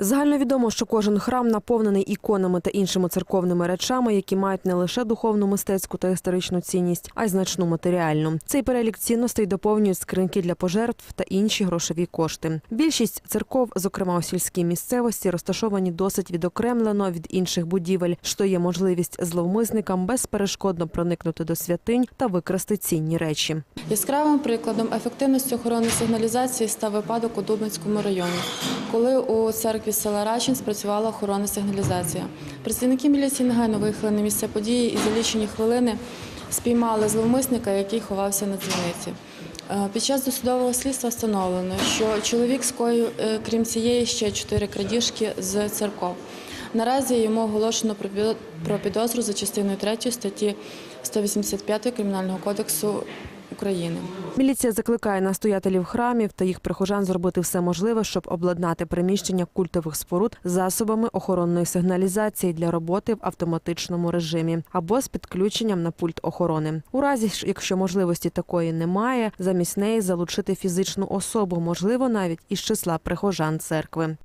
Загальновідомо, що кожен храм наповнений іконами та іншими церковними речами, які мають не лише духовну мистецьку та історичну цінність, а й значну матеріальну. Цей перелік цінностей доповнюють скриньки для пожертв та інші грошові кошти. Більшість церков, зокрема у сільській місцевості, розташовані досить відокремлено від інших будівель, що є можливість зловмисникам безперешкодно проникнути до святинь та викрасти цінні речі. Яскравим прикладом ефективності охорони сигналізації став випадок у Дубинському районі, коли у церкві села Рачин спрацювала охоронна сигналізація. Працівники міліції негайно виїхали на місце події і за лічені хвилини спіймали зловмисника, який ховався на дзвіниці. Е, Під час досудового слідства встановлено, що чоловік скоїв, е, крім цієї, ще чотири крадіжки з церков. Наразі йому оголошено про підозру за частиною 3 статті 185 Кримінального кодексу України. Міліція закликає настоятелів храмів та їх прихожан зробити все можливе, щоб обладнати приміщення культових споруд засобами охоронної сигналізації для роботи в автоматичному режимі або з підключенням на пульт охорони. У разі якщо можливості такої немає, замість неї залучити фізичну особу, можливо, навіть із числа прихожан церкви.